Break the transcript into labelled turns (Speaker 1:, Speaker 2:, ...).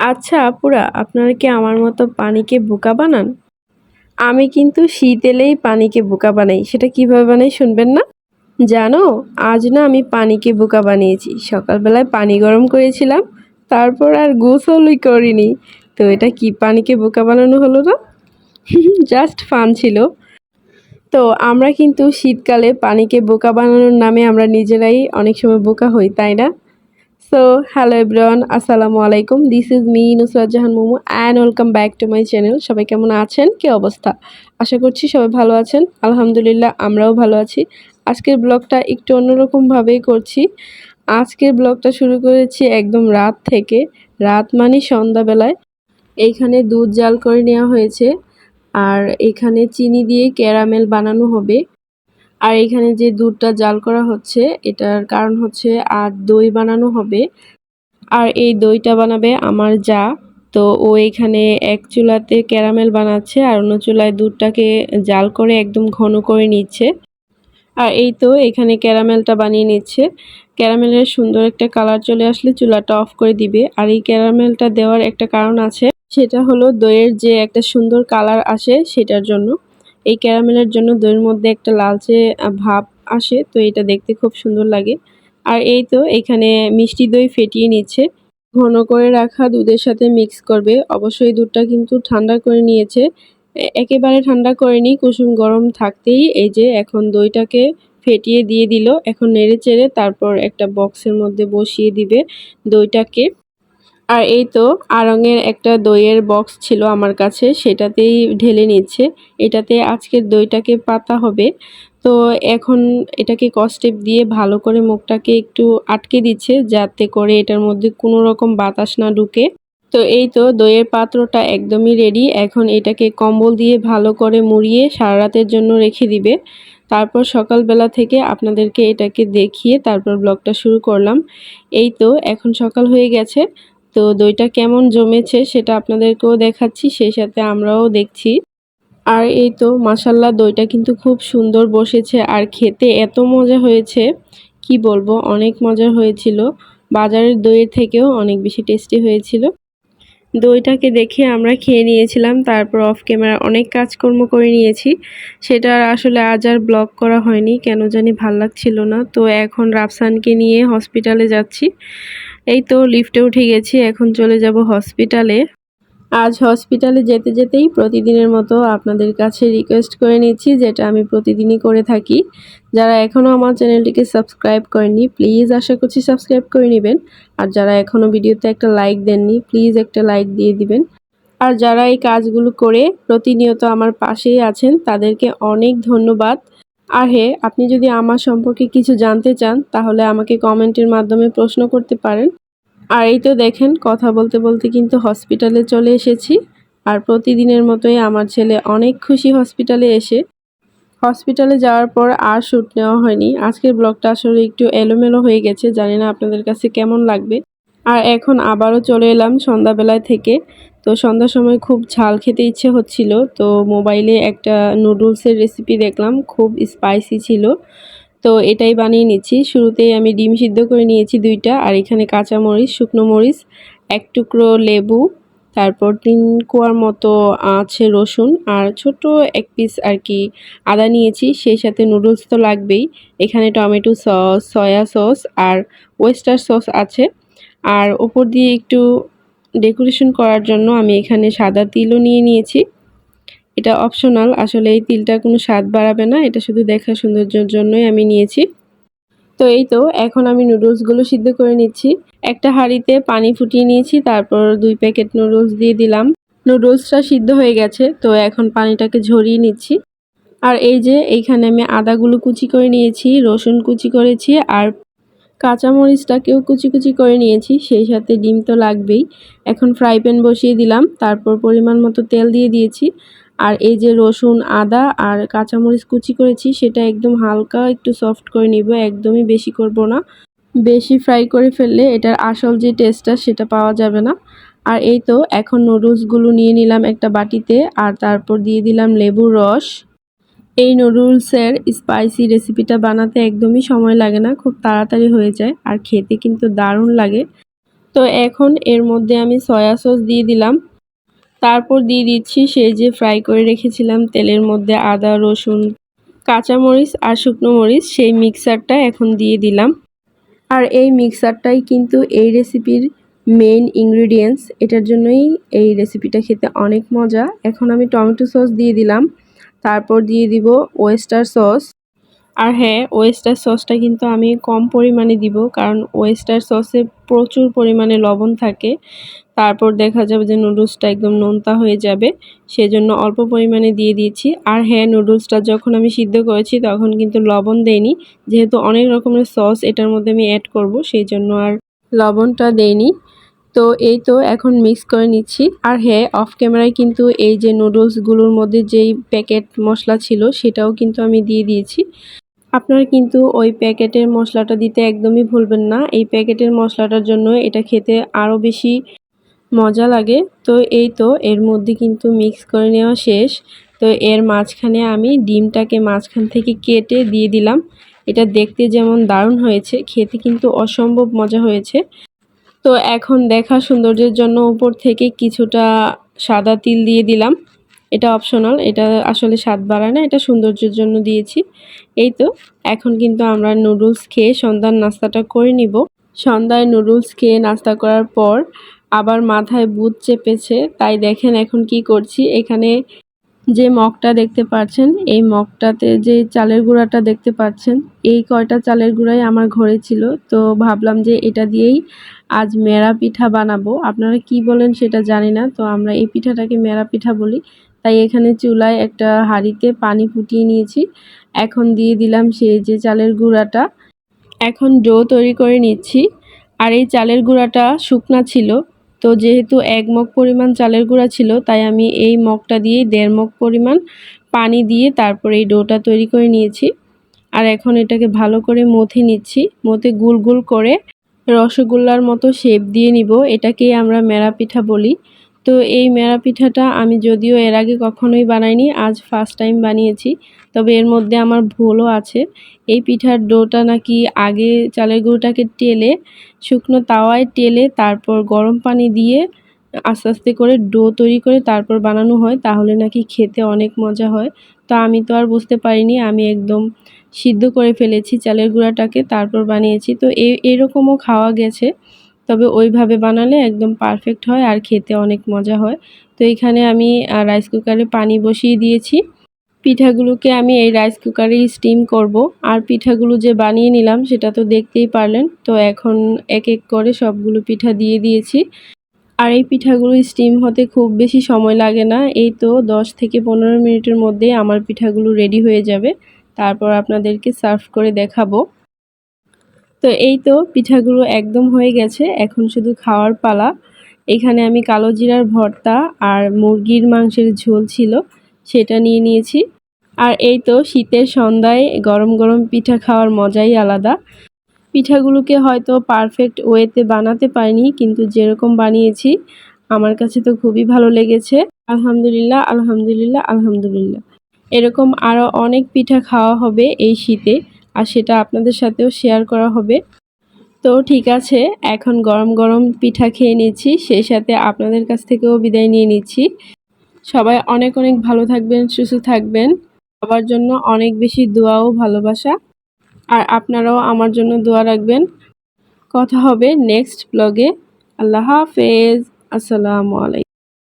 Speaker 1: আচ্ছা আপুরা আপনারা কি আমার মতো পানিকে বোকা বানান? আমি কিন্তু শীত এলেই পানিকে বোকা বানাই, সেটা কীভাবে বানাই শুনবেন না? জানো, আজ না আমি পানিকে বোকা বানিয়েছি। সকালবেলায় পানি গরম করেছিলাম, তারপর আর গোসলই করিনি। তো এটা কি পানিকে বোকা বানানো হলো না? জাস্ট ফান ছিল। তো আমরা কিন্তু শীতকালে পানিকে বোকা বানানোর নামে আমরা নিজেরাই অনেক সময় বোকা হই, তাই না? সো হ্যালো এভরিওয়ান আসসালামু আলাইকুম this is me Nusrat Jahan Momo and welcome back to my channel সবাই কেমন আছেন? কি অবস্থা? আশা করছি সবাই ভালো আছেন। আলহামদুলিল্লাহ, আমরাও ভালো আছি। আজকের ব্লগটা একটু অন্যরকমভাবেই করছি। আজকের ব্লগটা শুরু করেছি একদম রাত থেকে। রাত মানে সন্ধ্যাবেলায়। এইখানে দুধ জাল করে নেওয়া হয়েছে। আর এখানে চিনি দিয়ে ক্যারামেল বানানো হবে। আর এখানে যে দুধটা জাল করা হচ্ছে, এটার কারণ হচ্ছে আর দই বানানো হবে। আর এই দইটা বানাবে আমার যা। তো ও এখানে এক চুলাতে ক্যারামেল বানাচ্ছে আর অন্য চুলায় দুধটাকে জাল করে একদম ঘন করে নিচ্ছে। আর এই তো এখানে ক্যারামেলটা বানিয়ে নিচ্ছে। ক্যারামেলের সুন্দর একটা কালার চলে আসলে চুলাটা অফ করে দিবে। আর এই ক্যারামেলটা দেওয়ার একটা কারণ আছে, সেটা হলো দইয়ের যে একটা সুন্দর কালার আসে সেটার জন্য। এই ক্যারামেলের জন্য দইয়ের মধ্যে একটা লালচে ভাব আসে, তো এটা দেখতে খুব সুন্দর লাগে। আর এই তো এখানে মিষ্টি দই ফেটিয়ে নিচ্ছে। ঘন করে রাখা দুধের সাথে মিক্স করবে। অবশ্যই দুধটা কিন্তু ঠান্ডা করে নিয়েছে। একেবারে ঠান্ডা করেনি, কুসুম গরম থাকতেই এই যে এখন দইটাকে ফেটিয়ে দিয়ে দিল। এখন নেড়ে চেড়ে তারপর একটা বক্সের মধ্যে বসিয়ে দিবে দইটাকে। আর এই তো আড়ঙের একটা দইয়ের বক্স ছিল আমার কাছে, সেটাতেই ঢেলে নিচ্ছে। এটাতে আজকের দইটাকে পাতা হবে। তো এখন এটাকে কস্টেপ দিয়ে ভালো করে মুখটাকে একটু আটকে দিচ্ছে, যাতে করে এটার মধ্যে কোনো রকম বাতাস না ঢুকে। তো এই তো দইয়ের পাত্রটা একদমই রেডি এখন এটাকে কম্বল দিয়ে ভালো করে মুড়িয়ে সারা রাতের জন্য রেখে দিবে। তারপর সকালবেলা থেকে আপনাদেরকে এটাকে দেখিয়ে তারপর ব্লগটা শুরু করলাম। এই তো এখন সকাল হয়ে গেছে। তো দইটা কেমন জমেছে সেটা আপনাদেরকেও দেখাচ্ছি, সেই সাথে আমরাও দেখছি। আর এই তো মাসাল্লা দইটা কিন্তু খুব সুন্দর বসেছে, আর খেতে এত মজা হয়েছে, কি বলব, অনেক মজা হয়েছিল। বাজারের দইয়ের থেকেও অনেক বেশি টেস্টি হয়েছিল। দইটাকে দেখে আমরা খেয়ে নিয়েছিলাম, তারপর অফ ক্যামেরা অনেক কাজকর্ম করে নিয়েছি। সেটা আসলে আজ আর ব্লগ করা হয়নি, কেন জানি ভালো লাগছিল না। তো এখন রাফসানকে নিয়ে হসপিটালে যাচ্ছি। এই তো লিফটে উঠে গেছি, এখন চলে যাব হসপিটালে আজ হসপিটালে যেতে যেতেই প্রতিদিনের মতো আপনাদের কাছে রিকোয়েস্ট করে নিচ্ছি, যেটা আমি প্রতিদিনই করে থাকি। যারা এখনও আমার চ্যানেলটিকে সাবস্ক্রাইব করেননি প্লিজ আশা করছি সাবস্ক্রাইব করে নেবেন। আর যারা এখনও ভিডিওতে একটা লাইক দেননি প্লিজ একটা লাইক দিয়ে দিবেন। আর যারা এই কাজগুলো করে প্রতিনিয়ত আমার পাশেই আছেন, তাদেরকে অনেক ধন্যবাদ। আর হে, আপনি যদি আমার সম্পর্কে কিছু জানতে চান, তাহলে আমাকে কমেন্টের মাধ্যমে প্রশ্ন করতে পারেন। আর এই তো দেখেন, কথা বলতে বলতে কিন্তু হসপিটালে চলে এসেছি। আর প্রতিদিনের মতোই আমার ছেলে অনেক খুশি হসপিটালে এসে। হসপিটালে যাওয়ার পর আর শ্যুট নেওয়া হয়নি। আজকের ব্লগটা আসলে একটু এলোমেলো হয়ে গেছে, জানি না আপনাদের কাছে কেমন লাগবে। আর এখন আবারও চলে এলাম সন্ধ্যাবেলায় থেকে। তো সন্ধ্যার সময় খুব ঝাল খেতে ইচ্ছে হচ্ছিল, তো মোবাইলে একটা নুডলসের রেসিপি দেখলাম, খুব স্পাইসি ছিল। তো এটাই বানিয়ে নিচ্ছি। শুরুতেই আমি ডিম সিদ্ধ করে নিয়েছি দুইটা, আর এখানে কাঁচা মরিচ, শুকনো মরিচ, এক টুকরো লেবু, তারপর তিন কোয়ার মতো আছে রসুন, আর ছোট এক পিস আর কি আদা নিয়েছি। সেই সাথে নুডলস তো লাগবেই। এখানে টমেটো সস, সয়া সস, আর ওয়েস্টার সস আছে। আর ওপর দিয়ে একটু ডেকোরেশন করার জন্য আমি এখানে সাদা তিলও নিয়ে নিয়েছি। এটা অপশনাল আসলে এই তিলটা কোনো স্বাদ বাড়াবে না, এটা শুধু দেখা সৌন্দর্যের জন্যই আমি নিয়েছি। তো এই তো, এখন আমি নুডলসগুলো সিদ্ধ করে নিচ্ছি। একটা হাঁড়িতে পানি ফুটিয়ে নিয়েছি, তারপর দুই প্যাকেট নুডলস দিয়ে দিলাম। নুডলসটা সিদ্ধ হয়ে গেছে, তো এখন পানিটাকে ঝরিয়ে নিচ্ছি। আর এই যে, এইখানে আমি আদাগুলো কুচি করে নিয়েছি, রসুন কুচি করেছি, আর কাঁচামরিচটাকেও কুচি কুচি করে নিয়েছি, সেই সাথে ডিম তো লাগবেই। এখন ফ্রাই প্যান বসিয়ে দিলাম, তারপর পরিমাণ মতো তেল দিয়ে দিয়েছি। আর এই যে রসুন, আদা আর কাঁচামরিচ কুচি করেছি, সেটা একদম হালকা একটু সফট করে নিব, একদমই বেশি করব না। বেশি ফ্রাই করে ফেললে এটার আসল যে টেস্টটা সেটা পাওয়া যাবে না। আর এই তো এখন নুডলসগুলো নিয়ে নিলাম একটা বাটিতে, আর তারপর দিয়ে দিলাম লেবুর রস। এই নুডলসের স্পাইসি রেসিপিটা বানাতে একদমই সময় লাগে না, খুব তাড়াতাড়ি হয়ে যায়, আর খেতে কিন্তু দারুণ লাগে। তো এখন এর মধ্যে আমি সয়া সস দিয়ে দিলাম। তারপর দিয়ে দিচ্ছি সেই যে ফ্রাই করে রেখেছিলাম তেলের মধ্যে আদা, রসুন, কাঁচামরিচ আর শুকনো মরিচ, সেই মিক্সারটা এখন দিয়ে দিলাম। আর এই মিক্সারটাই কিন্তু এই রেসিপির মেইন ইনগ্রিডিয়েন্টস। এটার জন্যই এই রেসিপিটা খেতে অনেক মজা। এখন আমি টমেটো সস দিয়ে দিলাম। তারপর দিয়ে দিব ওয়েস্টার সস। আর হ্যাঁ ওয়েস্টার সসটা কিন্তু আমি কম পরিমাণে দিব, কারণ ওয়েস্টার সসে প্রচুর পরিমাণে লবণ থাকে। তারপর দেখা যাবে যে নুডলসটা একদম নোনতা হয়ে যাবে, সেজন্য অল্প পরিমাণে দিয়ে দিয়েছি আর হ্যাঁ নুডলসটা যখন আমি সিদ্ধ করেছি, তখন কিন্তু লবণ দেইনি। যেহেতু অনেক রকমের সস এটার মধ্যে আমি অ্যাড করব সেই জন্য আর লবণটা দেইনি। তো এই তো এখন মিক্স করে নিচ্ছি। আর হ্যাঁ অফ ক্যামেরায় কিন্তু এই যে নুডলসগুলোর মধ্যে যেই প্যাকেট মশলা ছিল, সেটাও কিন্তু আমি দিয়ে দিয়েছি। আপনারা কিন্তু ওই প্যাকেটের মশলাটা দিতে একদমই ভুলবেন না। এই প্যাকেটের মশলাটার জন্য এটা খেতে আরও বেশি মজা লাগে। তো এই তো, এর মধ্যে কিন্তু মিক্স করে নেওয়া শেষ। তো এর মাঝখানে আমি ডিমটাকে মাঝখান থেকে কেটে দিয়ে দিলাম। এটা দেখতে যেমন দারুণ হয়েছে, খেতে কিন্তু অসম্ভব মজা হয়েছে। তো এখন দেখা সৌন্দর্যের জন্য উপর থেকে কিছুটা সাদা তিল দিয়ে দিলাম। এটা অপশনাল এটা আসলে স্বাদ বাড়ায় না, এটা সৌন্দর্যের জন্য দিয়েছি। এই তো, এখন কিন্তু আমরা নুডলস খেয়ে সন্ধ্যার নাস্তাটা করে নিব। সন্ধ্যায় নুডলস খেয়ে নাস্তা করার পর আবার মাথায় বুট চেপেছে, তাই দেখেন এখন কি করছি। এখানে যে মগটা দেখতে পাচ্ছেন, এই মগটাতে যে চালের গুঁড়াটা দেখতে পাচ্ছেন, এই কয়টা চালের গুঁড়াই আমার ঘরে ছিল। তো ভাবলাম যে এটা দিয়েই আজ মেরা পিঠা বানাবো। আপনারা কি বলেন সেটা জানি না, তো আমরা এই পিঠাটাকে মেরা পিঠা বলি। তাই এখানে চুলায় একটা হাঁড়িতে পানি ফুটিয়ে নিয়েছি। এখন দিয়ে দিলাম সেই যে চালের গুঁড়াটা। এখন ডো তৈরি করে নিচ্ছি। আর এই চালের গুঁড়াটা শুকনা ছিল তো যেহেতু এক মগ পরিমাণ চালের গুঁড়া ছিল, তাই আমি এই মগটা দিয়েই দেড় মগ পরিমাণ পানি দিয়ে তারপরে এই ডোটা তৈরি করে নিয়েছি। আর এখন এটাকে ভালো করে মথে নিচ্ছি, মথে গুল গুল করে রসগোল্লার মতো শেপ দিয়ে নিব। এটাকেই আমরা মেরা পিঠা বলি। তো এই মেরা পিঠাটা আমি যদিও এর আগে কখনোই বানাইনি, আজ ফার্স্ট টাইম বানিয়েছি। তবে এর মধ্যে আমার ভুলও আছে। এই পিঠার ডোটা নাকি আগে চালের গুঁড়োটাকে টেলে, শুকনো তাওয়ায় টেলে, তারপর গরম পানি দিয়ে আস্তে আস্তে করে ডো তৈরি করে তারপর বানানো হয়, তাহলে নাকি খেতে অনেক মজা হয়। তো আমি তো আর বুঝতে পারিনি, আমি একদম সিদ্ধ করে ফেলেছি চালের গুঁড়াটাকে, তারপর বানিয়েছি। তো এরকমও খাওয়া গেছে। তবে ওইভাবে বানালে একদম পারফেক্ট হয় আর খেতে অনেক মজা হয়। তো এখানে আমি রাইস কুকারে পানি বসিয়ে দিয়েছি। পিঠাগুলোকে আমি এই রাইস কুকারেই স্টিম করব। আর পিঠাগুলো যে বানিয়ে নিলাম সেটা তো দেখতেই পারলেন। তো এখন এক এক করে সবগুলো পিঠা দিয়ে দিয়েছি। আর এই পিঠাগুলো স্টিম হতে খুব বেশি সময় লাগে না। এই তো দশ থেকে পনেরো মিনিটের মধ্যে আমার পিঠাগুলো রেডি হয়ে যাবে। তারপর আপনাদেরকে সার্ভ করে দেখাবো। তো এই তো পিঠাগুলো একদম হয়ে গেছে, এখন শুধু খাওয়ার পালা। এখানে আমি কালো জিরার ভর্তা আর মুরগির মাংসের ঝোল ছিল, সেটা নিয়ে নিয়েছি। আর এই তো শীতের সন্ধ্যায় গরম গরম পিঠা খাওয়ার মজাই আলাদা। পিঠাগুলোকে হয়তো পারফেক্ট ওয়েতে বানাতে পারিনি, কিন্তু যেরকম বানিয়েছি, আমার কাছে তো খুবই ভালো লেগেছে। আলহামদুলিল্লাহ আলহামদুলিল্লাহ আলহামদুলিল্লাহ। এরকম আরও অনেক পিঠা খাওয়া হবে এই শীতে। আর সেটা আপনাদের সাথেও শেয়ার করা হবে। তো ঠিক আছে, এখন গরম গরম পিঠা খেয়ে নিচ্ছি, সেই সাথে আপনাদের কাছ থেকেও বিদায় নিয়ে নিচ্ছি। সবাই অনেক অনেক ভালো থাকবেন, সুস্থ থাকবেন। সবার জন্য অনেক বেশি দোয়া ও ভালোবাসা। আর আপনারাও আমার জন্য দোয়া রাখবেন। কথা হবে নেক্সট ব্লগে আল্লাহ হাফেজ। আসসালামু আলাইকুম।